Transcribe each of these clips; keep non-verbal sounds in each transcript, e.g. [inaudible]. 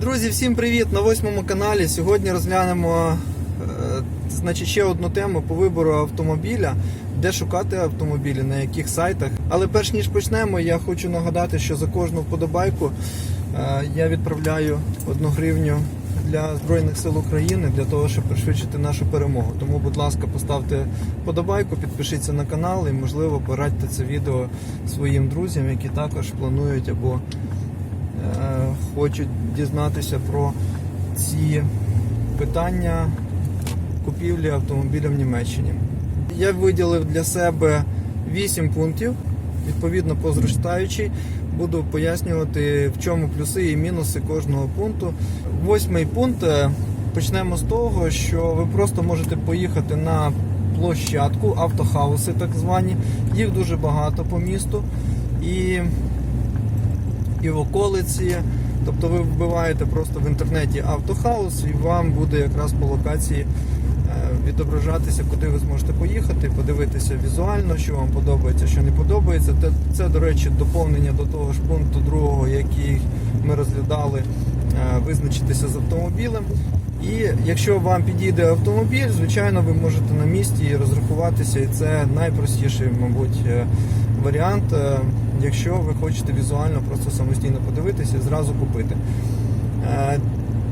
Друзі, всім привіт на восьмому каналі. Сьогодні розглянемо е, значить, ще одну тему по вибору автомобіля, де шукати автомобілі, на яких сайтах. Але перш ніж почнемо, я хочу нагадати, що за кожну вподобайку е, я відправляю одну гривню для Збройних сил України для того, щоб пришвидшити нашу перемогу. Тому, будь ласка, поставте вподобайку, підпишіться на канал і, можливо, порадьте це відео своїм друзям, які також планують або хочуть дізнатися про ці питання купівлі автомобіля в Німеччині. Я виділив для себе 8 пунктів, відповідно по зростаючій. Буду пояснювати, в чому плюси і мінуси кожного пункту. Восьмий пункт. е, Почнемо з того, що ви просто можете поїхати на площадку, автохауси так звані. Їх дуже багато по місту. І і в околиці. Тобто ви вбиваєте просто в інтернеті автохаус, і вам буде якраз по локації е, відображатися, куди ви зможете поїхати, подивитися візуально, що вам подобається, що не подобається. Це, до речі, доповнення до того ж пункту другого, який ми розглядали, е, визначитися з автомобілем. І якщо вам підійде автомобіль, звичайно, ви можете на місці розрахуватися, і це найпростіший, мабуть, е, варіант, якщо ви хочете візуально просто самостійно подивитися і зразу купити. Е,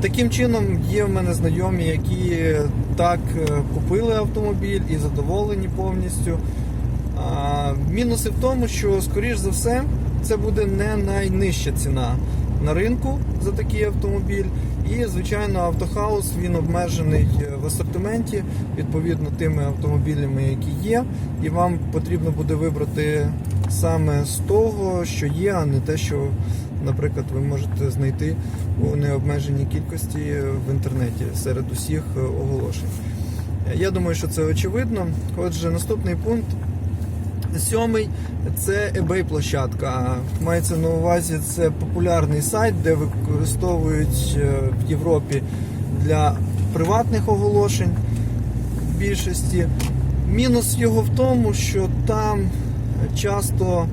Таким чином, є в мене знайомі, які так е, купили автомобіль і задоволені повністю. Мінуси в тому, що, скоріш за все, це буде не найнижча ціна на ринку за такий автомобіль. І, звичайно, автохаус він обмежений е, в асортименті відповідно тими автомобілями, які є. І вам потрібно буде вибрати саме з того, що є, а не те, що, наприклад, ви можете знайти у необмеженій кількості в інтернеті серед усіх е, оголошень. Я думаю, що це очевидно. Отже, наступний пункт. Сьомий це eBay площадка. Мається на увазі це популярний сайт, де використовують е, в Європі для приватних оголошень в більшості. Мінус його в тому, що там часто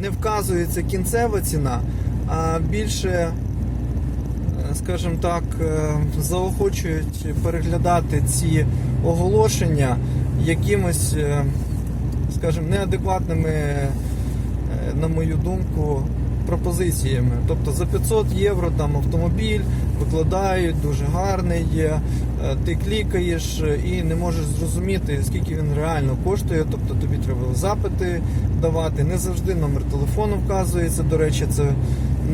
не вказується кінцева ціна, а більше, е, скажімо так, е, заохочують переглядати ці оголошення якимось, е, скажімо, неадекватними, на мою думку, пропозиціями. Тобто за 500 євро там автомобіль викладають, дуже гарний є. е, Ти клікаєш і не можеш зрозуміти, скільки він реально коштує. Тобто тобі треба запити давати. Не завжди номер телефону вказується. До речі, це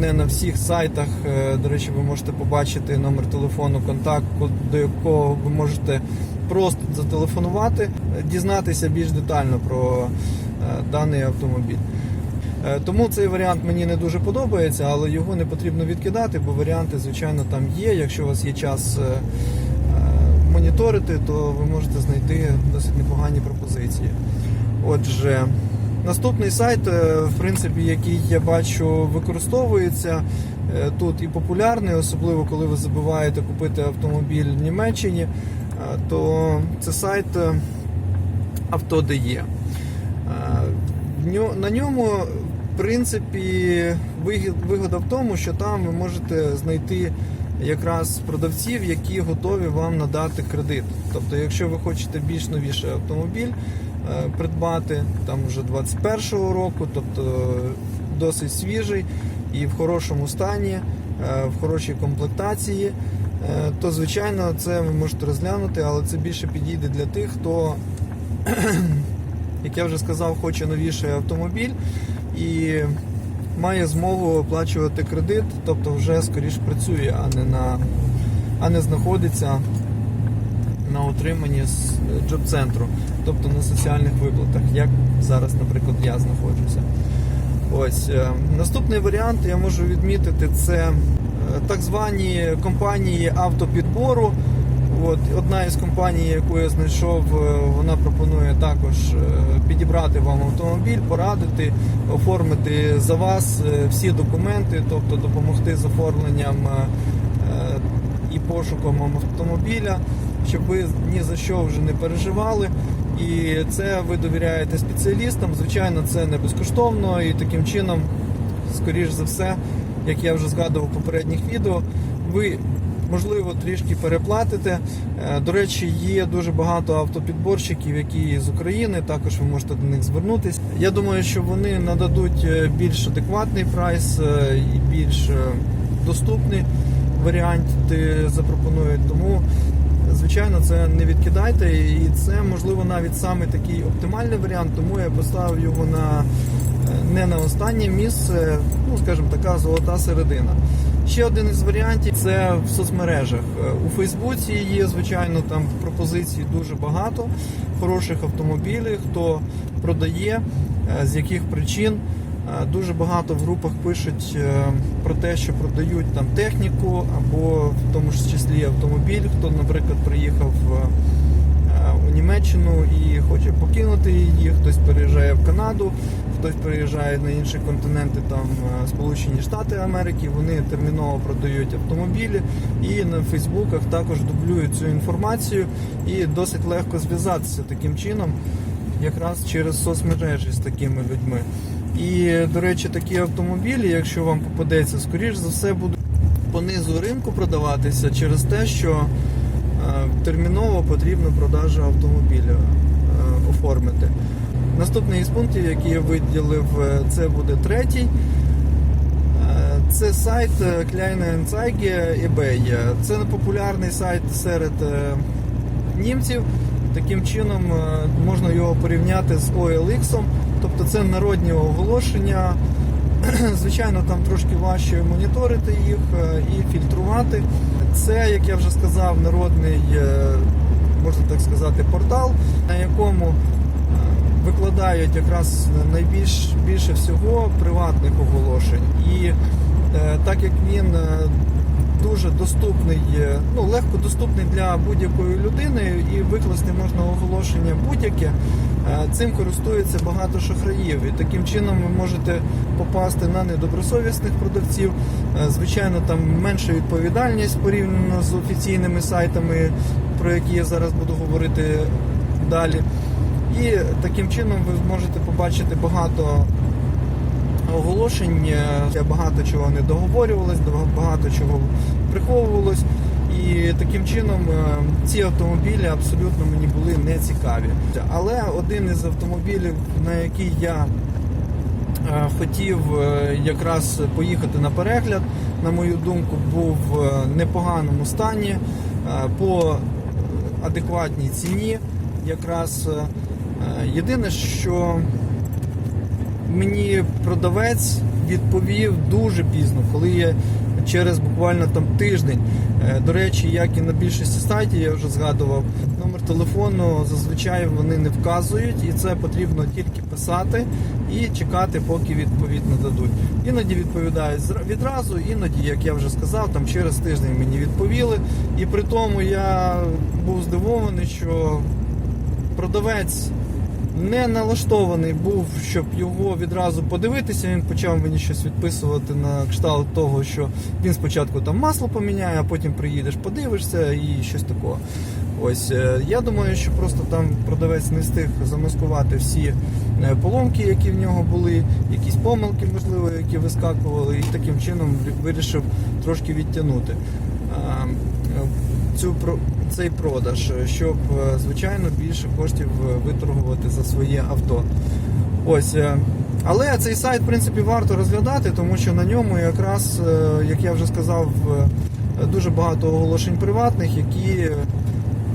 не на всіх сайтах. Е, До речі, ви можете побачити номер телефону, контакт, до якого ви можете просто зателефонувати, дізнатися більш детально про е, даний автомобіль. Е, Тому цей варіант мені не дуже подобається, але його не потрібно відкидати, бо варіанти, звичайно, там є. Якщо у вас є час е, е, моніторити, то ви можете знайти досить непогані пропозиції. Отже, наступний сайт, в принципі, який я бачу, використовується тут і популярний, особливо коли ви забуваєте купити автомобіль в Німеччині, то це сайт е. Е, ньо- На ньому, принципі, вигода в тому, що там ви можете знайти якраз продавців, які готові вам надати кредит. Тобто, якщо ви хочете більш новіший автомобіль е, придбати, там вже 21-го року, тобто досить свіжий і в хорошому стані, е, в хорошій комплектації, е, то звичайно це ви можете розглянути, але це більше підійде для тих, хто [clears throat] як я вже сказав, хоче новіший автомобіль і має змогу оплачувати кредит, тобто вже скоріш працює, а не на а не знаходиться на утриманні з джоб-центру, тобто на соціальних виплатах, як зараз, наприклад, я знаходжуся. Ось е, наступний варіант я можу відмітити це е, так звані компанії автопідбору. От одна із компаній, яку я знайшов, е, вона пропонує також е, підібрати вам автомобіль, порадити, оформити за вас е, всі документи, тобто допомогти з оформленням і пошуком автомобіля, щоб ви ні за що вже не переживали. І це ви довіряєте спеціалістам. Звичайно, це не безкоштовно, і таким чином, скоріш за все, як я вже згадував в попередніх відео, ви можливо трішки переплатите. Е, До речі, є дуже багато автопідборщиків, які з України. Також ви можете до них звернутися. Я думаю, що вони нададуть е, більш адекватний прайс е, і більш доступний варіант запропонують. Тому звичайно, це не відкидайте, і це можливо навіть саме такий оптимальний варіант, тому я поставив його на не на останнє місце, ну скажімо, така золота середина. Ще один із варіантів це в соцмережах. Е, У Фейсбуці є, звичайно, там пропозицій дуже багато хороших автомобілів, хто продає, е, з яких причин. Е, Дуже багато в групах пишуть про те, що продають там техніку або в тому ж числі автомобіль. Хто, наприклад, приїхав у Німеччину і хоче покинути її, хтось переїжджає в Канаду, хтось переїжджає на інші континенти, там е, Сполучені Штати Америки. Вони терміново продають автомобілі і на Фейсбуках також дублюють цю інформацію і досить легко зв'язатися таким чином, якраз через соцмережі з такими людьми. І, до речі, такі автомобілі, якщо вам попадеться, скоріш за все будуть по низу ринку продаватися через те, що е, терміново потрібно продажу автомобіля е, оформити. Наступний із пунктів, який я виділив, е, це буде третій. Е, Це сайт е, Kleinanzeigen eBay. Це популярний сайт серед німців. Таким чином можна його порівняти з OLX. Тобто це народні оголошення. [clears throat] Звичайно, там трошки важче моніторити їх і фільтрувати. Це, як я вже сказав, народний, можна так сказати, портал, на якому викладають якраз найбільш більше всього приватних оголошень. І е, так як він е, дуже доступний, е, ну легко доступний для будь-якої людини, і викласти можна оголошення будь-яке. Цим користується багато шахраїв, і таким чином ви можете попасти на недобросовісних продавців. Звичайно, там менша відповідальність порівняно з офіційними сайтами, про які я зараз буду говорити далі. І таким чином ви зможете побачити багато оголошень, е, багато чого не договорювалось, багато чого приховувалось. І таким чином е, ці автомобілі абсолютно мені були не цікаві. Але один із автомобілів, на який я е, хотів якраз поїхати на перегляд, на мою думку, був в непоганому стані по адекватній ціні. Якраз єдине, що мені продавець відповів дуже пізно, коли я через буквально там тиждень. Е, До речі, як і на більшості сайтів, я вже згадував, номер телефону зазвичай вони не вказують, і це потрібно тільки писати і чекати, поки відповідь нададуть. Іноді відповідають відразу, іноді, як я вже сказав, там через тиждень мені відповіли. І при тому я був здивований, що продавець не налаштований був, щоб його відразу подивитися. Він почав мені щось відписувати на кшталт того, що він спочатку там масло поміняє, а потім приїдеш, подивишся і щось такого. Ось е, я думаю, що просто там продавець не встиг замаскувати всі е, поломки, які в нього були, якісь помилки, можливо, які вискакували, і таким чином вирішив трошки відтягнути. Цю цей продаж, щоб е, звичайно більше коштів е, виторгувати за своє авто. Ось. е, Але цей сайт, в принципі, варто розглядати, тому що на ньому якраз, як я вже сказав, дуже багато оголошень приватних, які,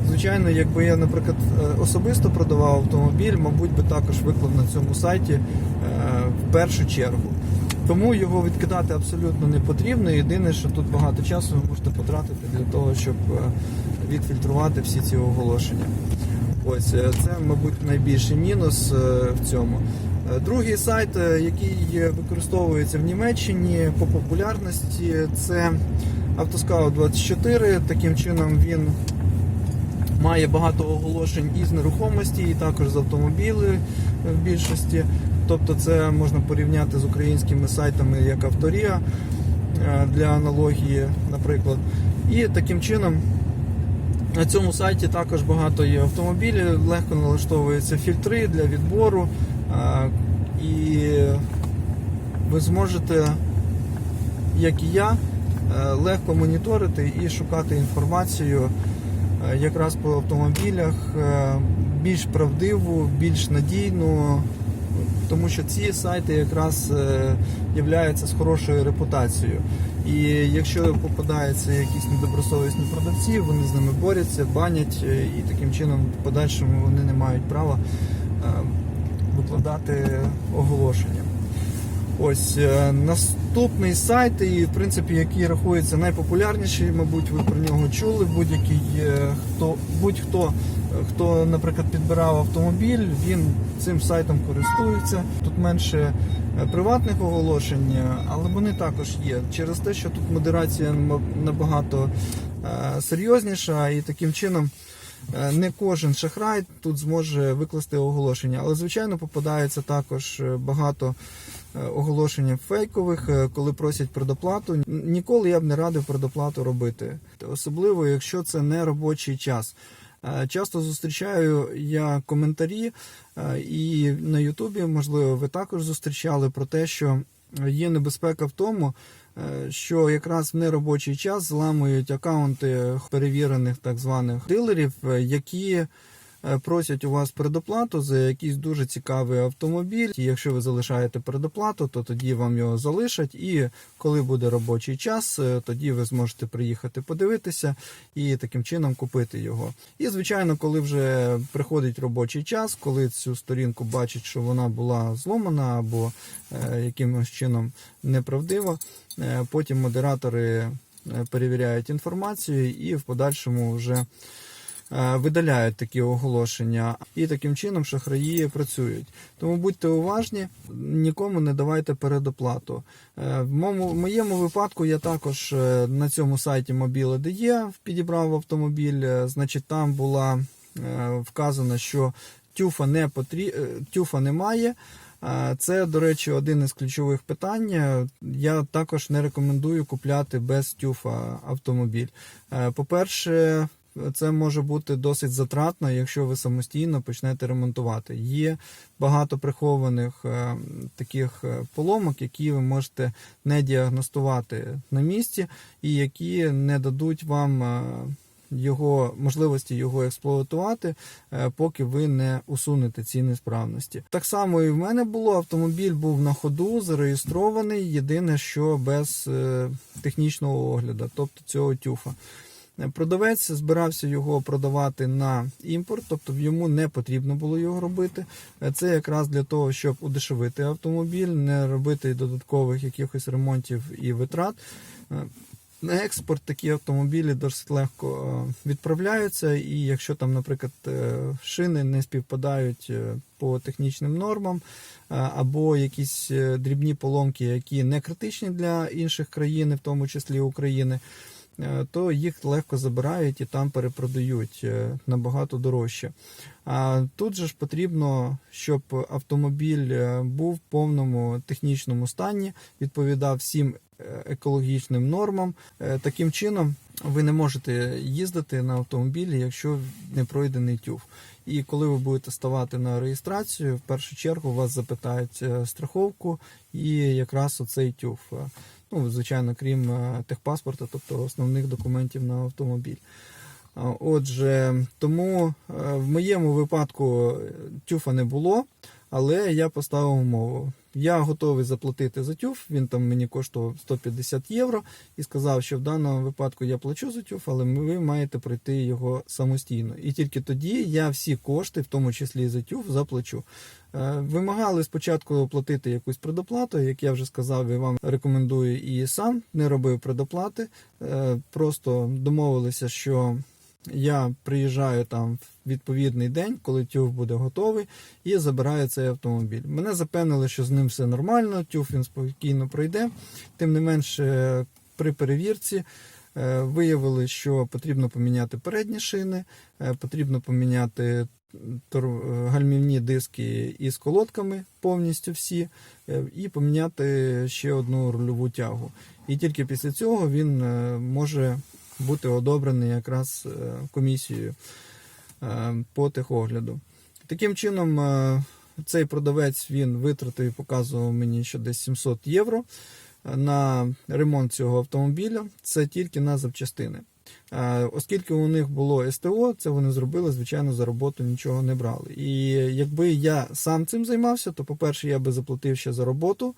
звичайно, якби я, наприклад, особисто продавав автомобіль, мабуть, би також виклав на цьому сайті в першу чергу. Тому його відкидати абсолютно не потрібно. Єдине, що тут багато часу ви можете потратити для того, щоб е, відфільтрувати всі ці оголошення. Ось е, це, мабуть, найбільший мінус е, в цьому. Другий сайт, який використовується в Німеччині по популярності, це Автоскаут 24. Таким чином він має багато оголошень із нерухомості, і також з автомобілів в більшості. Тобто це можна порівняти з українськими сайтами як Авторія е, для аналогії, наприклад. І таким чином на цьому сайті також багато є автомобілів, легко налаштовуються фільтри для відбору. е, І ви зможете як і я, е, легко моніторити і шукати інформацію якраз по автомобілях більш правдиву, більш надійну, тому що ці сайти якраз е, являються з хорошою репутацією. І якщо попадаються якісь недобросовісні продавці, вони з ними борються, банять, е, і таким чином в подальшому вони не мають права е, викладати оголошення. Ось е, наступний сайт, і в принципі, який рахується найпопулярніший, мабуть, ви про нього чули. Будь-який е, хто будь-хто, е, хто, наприклад, підбирав автомобіль, він цим сайтом користується. Тут менше приватних оголошень, але вони також є. Через те, що тут модерація набагато серйозніша, і таким чином. Не кожен шахрай тут зможе викласти оголошення, але звичайно попадається також багато е, оголошень фейкових, е, коли просять предоплату. Ніколи я б не радив предоплату робити, особливо якщо це не робочий час. Е, Часто зустрічаю я коментарі, і на Ютубі, можливо, ви також зустрічали про те, що є небезпека в тому, що якраз в неробочий час зламують акаунти перевірених так званих дилерів, які просять у вас предоплату за якийсь дуже цікавий автомобіль. Якщо ви залишаєте предоплату, то тоді вам його залишать. І коли буде робочий час, е, тоді ви зможете приїхати подивитися і таким чином купити його. І звичайно, коли вже приходить робочий час, коли цю сторінку бачать, що вона була зломана або е, якимось чином неправдива, е, потім модератори е, перевіряють інформацію і в подальшому вже е, видаляють такі оголошення, і таким чином шахраї працюють. Тому будьте уважні, нікому не давайте передоплату. Е, В моєму, випадку я також е, на цьому сайті Mobile.de підібрав автомобіль. е, Значить, там була е, вказано, що тюфа не потрі... е, тюфа немає. Е, Це, до речі, один із ключових питань. Е, Я також не рекомендую купляти без тюфа автомобіль. Е, По-перше, це може бути досить затратно, якщо ви самостійно почнете ремонтувати. Є багато прихованих е, таких е, поломок, які ви можете не діагностувати на місці, і які не дадуть вам е, його можливості його експлуатувати, поки ви не усунете ці несправності. Так само і в мене було. Автомобіль був на ходу, зареєстрований. Єдине, що без технічного огляду, тобто цього тюфа. Продавець збирався його продавати на імпорт, тобто йому не потрібно було його робити. Це якраз для того, щоб удешевити автомобіль, не робити додаткових якихось ремонтів і витрат. На експорт такі автомобілі досить легко е, відправляються, і якщо там, наприклад, е, шини не співпадають е, по технічним нормам, або якісь дрібні поломки, які не критичні для інших країн, в тому числі України, то їх легко забирають і там перепродають е, набагато дорожче. А тут же ж потрібно, щоб автомобіль е, був в повному технічному стані, відповідав всім е, екологічним нормам. Е, Таким чином, ви не можете їздити на автомобілі, якщо не пройдений тюф. І коли ви будете ставати на реєстрацію, в першу чергу вас запитають е, страховку і якраз оцей тюф. Ну, звичайно, крім е, техпаспорта, тобто основних документів на автомобіль. Отже, тому е, в моєму випадку е, тюфа не було, але я поставив умову. Я готовий заплатити за тюф, він там мені коштував 150 євро і сказав, що в даному випадку я плачу за тюф, але ви маєте пройти його самостійно. І тільки тоді я всі кошти, в тому числі і за тюф, заплачу. Е, Вимагали спочатку оплатити якусь предоплату, як я вже сказав, і вам рекомендую і сам не робив предоплати. Е, Просто домовилися, що я приїжджаю там в відповідний день, коли тюф буде готовий, і забираю цей автомобіль. Мене запевнили, що з ним все нормально, тюф він спокійно пройде. Тим не менше, при перевірці е, виявили, що потрібно поміняти передні шини, е, потрібно поміняти е, гальмівні диски із колодками повністю всі, е, і поміняти ще одну рульову тягу. І тільки після цього він е, може бути одобрений якраз е, комісією е, по техогляду. Таким чином, е, цей продавець він витратив і показував мені, що десь 700 євро. на ремонт цього автомобіля, це тільки на запчастини. Оскільки у них було СТО, це вони зробили, звичайно, за роботу нічого не брали. І якби я сам цим займався, то, по-перше, я би заплатив ще за роботу.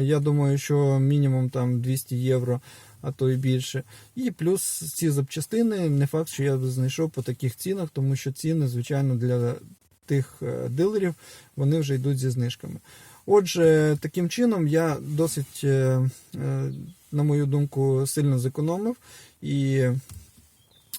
Я думаю, що мінімум там 200 євро, а то і більше. І плюс ці запчастини, не факт, що я знайшов по таких цінах, тому що ціни, звичайно, для тих е, дилерів вони вже йдуть зі знижками. Отже, таким чином я досить, е, е, на мою думку, сильно зекономив і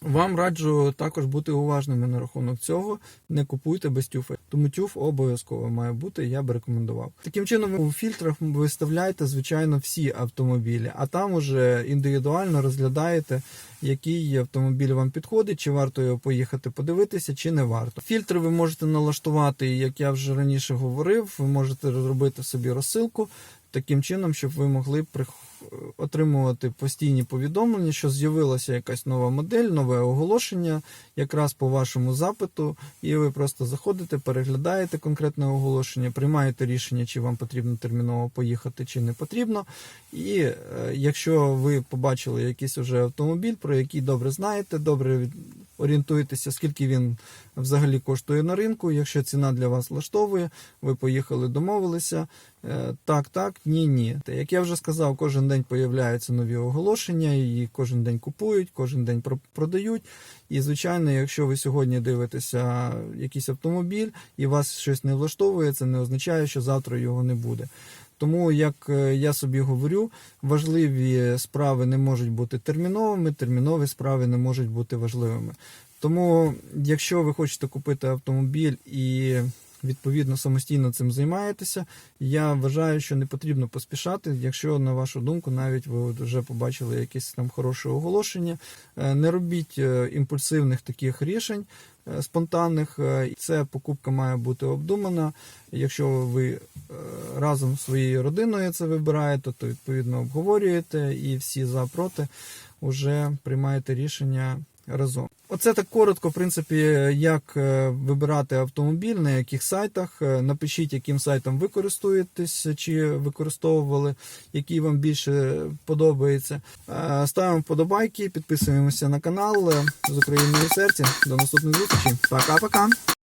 вам раджу також бути уважними на рахунок цього. Не купуйте без тюфа. Тому тюф обов'язково має бути, я б рекомендував. Таким чином, у фільтрах виставляєте, звичайно, всі автомобілі, а там уже індивідуально розглядаєте, який автомобіль вам підходить, чи варто його поїхати подивитися, чи не варто. Фільтри ви можете налаштувати, як я вже раніше говорив, ви можете розробити собі розсилку таким чином, щоб ви могли прих- отримувати постійні повідомлення, що з'явилася якась нова модель, нове оголошення, якраз по вашому запиту, і ви просто заходите, переглядаєте конкретне оголошення, приймаєте рішення, чи вам потрібно терміново поїхати, чи не потрібно. І е, якщо ви побачили якийсь уже автомобіль, про який добре знаєте, добре орієнтуєтеся, скільки він взагалі коштує на ринку. Якщо ціна для вас влаштовує, ви поїхали, домовилися. Е, Так, так, ні, ні. Як я вже сказав, кожен день появляються нові оголошення, і кожен день купують, кожен день про- продають. І звичайно, якщо ви сьогодні дивитеся якийсь автомобіль і вас щось не влаштовує, це не означає, що завтра його не буде. Тому, як е, я собі говорю, важливі справи не можуть бути терміновими, термінові справи не можуть бути важливими. Тому, якщо ви хочете купити автомобіль і відповідно самостійно цим займаєтеся, я вважаю, що не потрібно поспішати, якщо на вашу думку, навіть ви вже побачили якесь там хороше оголошення. Е, Не робіть е, імпульсивних таких рішень е, спонтанних. Це покупка має бути обдумана. Якщо ви разом зі своєю родиною це вибираєте, то відповідно обговорюєте і всі за проти вже приймаєте рішення разом. Оце так коротко, в принципі, як е, вибирати автомобіль, на яких сайтах. Е, Напишіть, яким сайтом ви користуєтесь, чи використовували, який вам більше подобається. Е, Ставимо вподобайки, підписуємося на канал з Україною серця. До наступної зустрічі. Пока-пока.